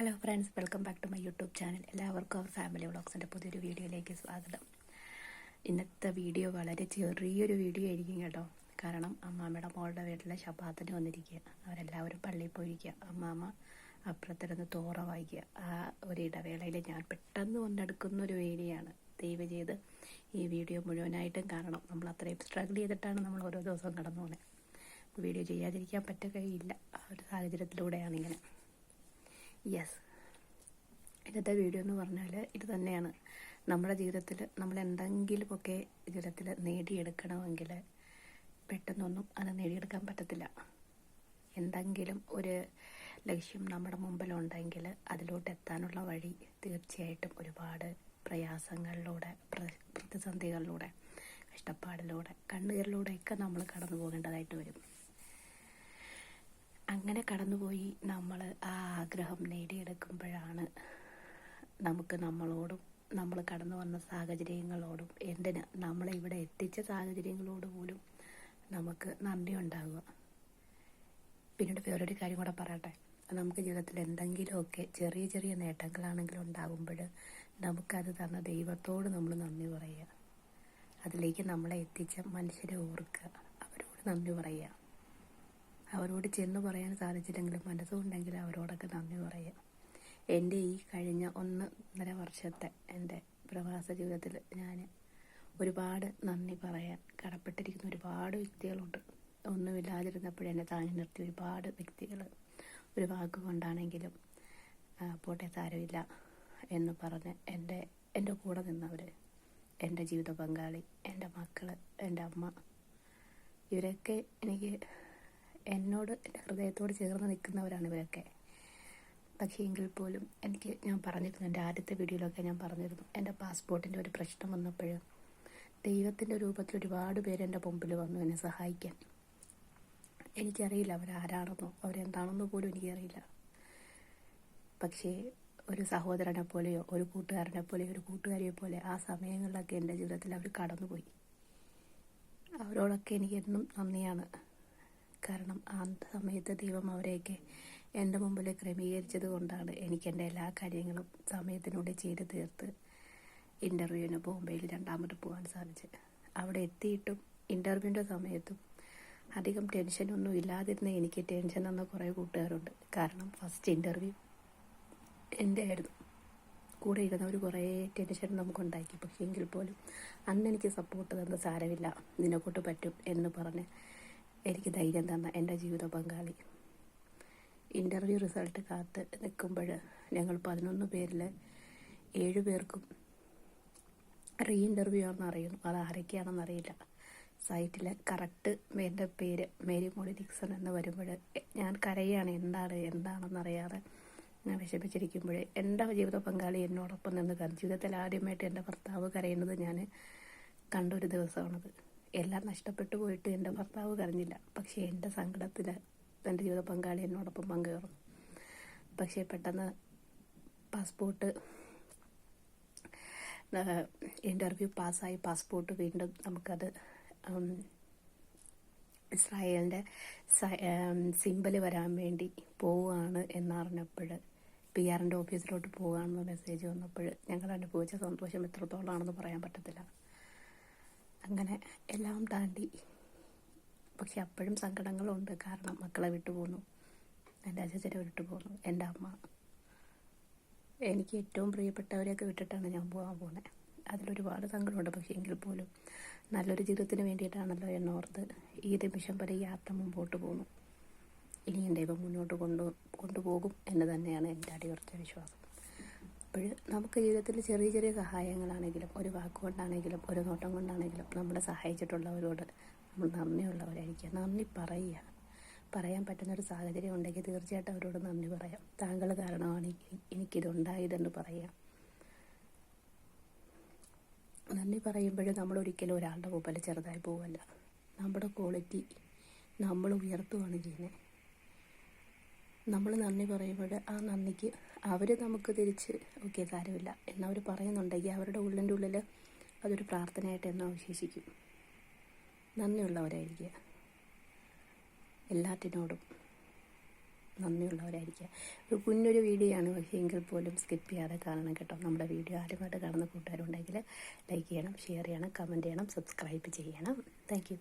Hello friends welcome back to my YouTube channel എല്ലാവർക്കും അവർ family വ്ളോഗ്സിന്റെ പുതിയൊരു വീഡിയോയിലേക്ക് സ്വാഗതം. ഇന്നത്തെ വീഡിയോ വളരെ ചെറിയൊരു വീഡിയോ ആയിരിക്കും കേട്ടോ. കാരണം അമ്മാമ്മയുടെ മോളുടെ വീട്ടിലെ ശബാത്തിന് വന്നിരിക്കുക. അവരെല്ലാവരും പള്ളിയിൽ പോയിരിക്കുക. അമ്മാമ്മ അപ്പുറത്തിരുന്ന് തോറ വായിക്കുക. ആ ഒരു ഇടവേളയിൽ ഞാൻ പെട്ടെന്ന് കൊണ്ടെടുക്കുന്ന ഒരു വീഡിയോയാണ് ദയവ് ചെയ്ത് ഈ വീഡിയോ മുഴുവനായിട്ടും കാരണം നമ്മൾ അത്രയും സ്ട്രഗിൾ ചെയ്തിട്ടാണ് നമ്മൾ ഓരോ ദിവസവും കടന്നു പോകുന്നത് വീഡിയോ ചെയ്യാതിരിക്കാൻ പറ്റുകയില്ല ആ ഒരു സാഹചര്യത്തിലൂടെയാണ് ഇങ്ങനെ. യെസ് ഇന്നത്തെ വീഡിയോ എന്ന് പറഞ്ഞാൽ ഇത് തന്നെയാണ്. നമ്മുടെ ജീവിതത്തിൽ നമ്മൾ എന്തെങ്കിലുമൊക്കെ ജീവിതത്തിൽ നേടിയെടുക്കണമെങ്കിൽ പെട്ടെന്നൊന്നും അത് നേടിയെടുക്കാൻ പറ്റത്തില്ല. എന്തെങ്കിലും ഒരു ലക്ഷ്യം നമ്മുടെ മുമ്പിലുണ്ടെങ്കിൽ അതിലോട്ട് എത്താനുള്ള വഴി തീർച്ചയായിട്ടും ഒരുപാട് പ്രയാസങ്ങളിലൂടെ പ്രതിസന്ധികളിലൂടെ കഷ്ടപ്പാടിലൂടെ കണ്ണുകളിലൂടെയൊക്കെ നമ്മൾ കടന്നു പോകേണ്ടതായിട്ട് വരും. അങ്ങനെ കടന്നുപോയി നമ്മൾ ആ ആഗ്രഹം നേടിയെടുക്കുമ്പോഴാണ് നമുക്ക് നമ്മളോടും നമ്മൾ കടന്നു വന്ന സാഹചര്യങ്ങളോടും എന്തിന് നമ്മളെ ഇവിടെ എത്തിച്ച സാഹചര്യങ്ങളോട് പോലും നമുക്ക് നന്ദി ഉണ്ടാകുക പിന്നീട് വേറൊരു കാര്യം കൂടെ പറയട്ടെ. നമുക്ക് ജീവിതത്തിൽ എന്തെങ്കിലുമൊക്കെ ചെറിയ ചെറിയ നേട്ടങ്ങളാണെങ്കിലും ഉണ്ടാകുമ്പോൾ നമുക്കത് തന്ന ദൈവത്തോട് നമ്മൾ നന്ദി പറയുക. അതിലേക്ക് നമ്മളെ എത്തിച്ച മനുഷ്യരെ ഓർക്കുക. അവരോട് നന്ദി പറയുക. അവരോട് ചെന്ന് പറയാൻ സാധിച്ചില്ലെങ്കിലും മനസ്സുണ്ടെങ്കിൽ അവരോടൊക്കെ നന്ദി പറയുക. എന്റെ ഈ കഴിഞ്ഞ ഒന്നര വർഷത്തെ എന്റെ പ്രവാസ ജീവിതത്തിൽ ഞാൻ ഒരുപാട് നന്ദി പറയാൻ കടപ്പെട്ടിരിക്കുന്ന ഒരുപാട് വ്യക്തികളുണ്ട്. ഒന്നുമില്ലാതിരുന്നപ്പോഴും എന്നെ താങ്ങി നിർത്തിയ ഒരുപാട് വ്യക്തികൾ ഒരു വാക്ക് കൊണ്ടാണെങ്കിലും പോട്ടെ സാരമില്ല എന്ന് പറഞ്ഞ് എന്റെ എന്റെ കൂടെ നിന്നവർ എന്റെ ജീവിത പങ്കാളി എന്റെ മക്കൾ എന്റെ അമ്മ ഇവരൊക്കെ എനിക്ക് എന്നോട് എന്റെ ഹൃദയത്തോട് ചേർന്ന് നിൽക്കുന്നവരാണ് ഇവരൊക്കെ. പക്ഷേ എങ്കിൽ പോലും എനിക്ക് ഞാൻ പറഞ്ഞിരുന്നു എന്റെ ആദ്യത്തെ വീഡിയോയിലൊക്കെ ഞാൻ പറഞ്ഞിരുന്നു എന്റെ പാസ്പോർട്ടിന്റെ ഒരു പ്രശ്നം വന്നപ്പോൾ ദൈവത്തിന്റെ രൂപത്തിൽ ഒരുപാട് പേര് എന്റെ മുമ്പിൽ വന്നു എന്നെ സഹായിക്കാൻ. എനിക്കറിയില്ല അവരാരാണെന്നോ അവരെന്താണെന്നോ പോലും എനിക്കറിയില്ല. പക്ഷേ ഒരു സഹോദരനെ പോലെയോ ഒരു കൂട്ടുകാരനെ പോലെയോ ഒരു കൂട്ടുകാരിയെ പോലെ ആ സമയങ്ങളിലൊക്കെ എന്റെ ജീവിതത്തിൽ അവർ കടന്നുപോയി. അവരോടൊക്കെ എനിക്ക് എന്നും നന്ദിയാണ്. കാരണം ആ സമയത്ത് ദൈവം അവരെയൊക്കെ എന്റെ മുമ്പിൽ ക്രമീകരിച്ചത് കൊണ്ടാണ് എനിക്ക് എന്റെ എല്ലാ കാര്യങ്ങളും സമയത്തിനുള്ളിൽ ചെയ്ത് തീർത്ത് ഇന്റർവ്യൂവിന് ബോംബെയിൽ രണ്ടാമത് പോകാൻ സാധിച്ചത്. അവിടെ എത്തിയിട്ടും ഇന്റർവ്യൂവിന്റെ സമയത്തും അധികം ടെൻഷനൊന്നും ഇല്ലാതിരുന്ന എനിക്ക് ടെൻഷൻ തന്ന കുറേ കൂട്ടുകാരുണ്ട്. കാരണം ഫസ്റ്റ് ഇന്റർവ്യൂ എന്റെ ആയിരുന്നു കൂടെ ഇരുന്നവർ കുറേ ടെൻഷൻ നമുക്കുണ്ടാക്കി. പക്ഷേ എങ്കിൽ പോലും അന്ന് എനിക്ക് സപ്പോർട്ട് തന്ന സാരമില്ല. നിന്നെക്കൊണ്ട് പറ്റും എന്ന് പറഞ്ഞ് എനിക്ക് ധൈര്യം തന്ന എന്റെ ജീവിത പങ്കാളി. ഇന്റർവ്യൂ റിസൾട്ട് കാത്ത് നിൽക്കുമ്പോൾ ഞങ്ങൾ പതിനൊന്ന് പേരിൽ ഏഴ് പേർക്കും റീ ഇന്റർവ്യൂ ആണെന്ന് അറിയുന്നു. അത് ആരൊക്കെയാണെന്ന് അറിയില്ല. സൈറ്റിൽ കറക്റ്റ് എന്റെ പേര് മേരി മോളി ഡിക്സൺ എന്ന് വരുമ്പോൾ ഞാൻ കരയാണ് എന്താണ് എന്താണെന്ന് അറിയാതെ ഞാൻ വിഷമിച്ചിരിക്കുമ്പോൾ എന്റെ ജീവിത പങ്കാളി എന്നോടൊപ്പം നിന്ന് ജീവിതത്തിൽ ആദ്യമായിട്ട് എന്റെ ഭർത്താവ് കരയുന്നത് ഞാൻ കണ്ടൊരു ദിവസമാണത്. എല്ലാം നഷ്ടപ്പെട്ടു പോയിട്ട് എന്റെ ഭർത്താവ് കരഞ്ഞില്ല. പക്ഷേ എന്റെ സങ്കടത്തിൽ എന്റെ ജീവിത പങ്കാളി എന്നോടൊപ്പം പങ്കുകയറും പക്ഷേ പെട്ടെന്ന് പാസ്പോർട്ട് ഇന്റർവ്യൂ പാസ്സായി പാസ്പോർട്ട് വീണ്ടും നമുക്കത് ഇസ്രായേലിന്റെ സിമ്പൽ വരാൻ വേണ്ടി പോവുകയാണ് എന്നറിഞ്ഞപ്പോൾ പി ആറിന്റെ ഓഫീസിലോട്ട് പോവുകയാണെന്ന് മെസ്സേജ് വന്നപ്പോൾ ഞങ്ങൾ അനുഭവിച്ച സന്തോഷം എത്രത്തോളമാണെന്ന് പറയാൻ പറ്റത്തില്ല. അങ്ങനെ എല്ലാം താണ്ടി. പക്ഷെ അപ്പോഴും സങ്കടങ്ങളുണ്ട്. കാരണം മക്കളെ വിട്ടു പോന്നു. എന്റെ അച്ഛനെ വിട്ടു പോന്നു. എന്റെ അമ്മ. എനിക്ക് ഏറ്റവും പ്രിയപ്പെട്ടവരെയൊക്കെ വിട്ടിട്ടാണ് ഞാൻ പോകാൻ പോകുന്നത് അതിലൊരുപാട് സങ്കടമുണ്ട്. പക്ഷേ എങ്കിൽ പോലും നല്ലൊരു ജീവിതത്തിന് വേണ്ടിയിട്ടാണല്ലോ എന്നോർത്ത് ഈ നിമിഷം വരെ യാത്ര മുമ്പോട്ട് പോകുന്നു ഇനിയും ദൈവം മുന്നോട്ട് കൊണ്ടു കൊണ്ടുപോകും എന്ന് തന്നെയാണ് എന്റെ അടിയുറച്ച വിശ്വാസം. അപ്പോൾ നമുക്ക് ജീവിതത്തിൽ ചെറിയ ചെറിയ സഹായങ്ങളാണെങ്കിലും ഒരു വാക്കുകൊണ്ടാണെങ്കിലും ഒരു നോട്ടം കൊണ്ടാണെങ്കിലും നമ്മളെ സഹായിച്ചിട്ടുള്ളവരോട് നമ്മൾ നന്ദിയുള്ളവരായിരിക്കുക. നന്ദി പറയുക. പറയാൻ പറ്റുന്ന ഒരു സാഹചര്യം ഉണ്ടെങ്കിൽ തീർച്ചയായിട്ടും അവരോട് നന്ദി പറയാം. താങ്കൾ കാരണമാണ് എനിക്ക് എനിക്കിതുണ്ടായതെന്ന് പറയാം. നന്ദി പറയുമ്പോഴും നമ്മൾ ഒരിക്കലും ഒരാളുടെ മുമ്പിൽ ചെറുതായി പോവല്ല. നമ്മുടെ ക്വാളിറ്റി നമ്മൾ ഉയർത്തുകയാണ് ചെയ്യുന്നത്. നമ്മൾ നന്ദി പറയുമ്പോൾ ആ നന്ദിക്ക് അവർ നമുക്ക് തിരിച്ച് ഓക്കെ സാരമില്ല. എന്നവർ പറയുന്നുണ്ടെങ്കിൽ അവരുടെ ഉള്ളിന്റെ ഉള്ളിൽ അതൊരു പ്രാർത്ഥനയായിട്ട് എന്നെ അവശേഷിക്കും. നന്ദിയുള്ളവരായിരിക്കുക. എല്ലാറ്റിനോടും നന്ദിയുള്ളവരായിരിക്കുക. ഒരു കുഞ്ഞൊരു വീഡിയോ ആണ് പക്ഷേ എങ്കിൽ പോലും സ്കിപ്പ് ചെയ്യാതെ കാണണം കേട്ടോ. നമ്മുടെ വീഡിയോ ആദ്യമായിട്ട് കാണുന്ന കൂട്ടുകാരുണ്ടെങ്കിൽ ലൈക്ക് ചെയ്യണം ഷെയർ ചെയ്യണം കമന്റ് ചെയ്യണം സബ്സ്ക്രൈബ് ചെയ്യണം. താങ്ക്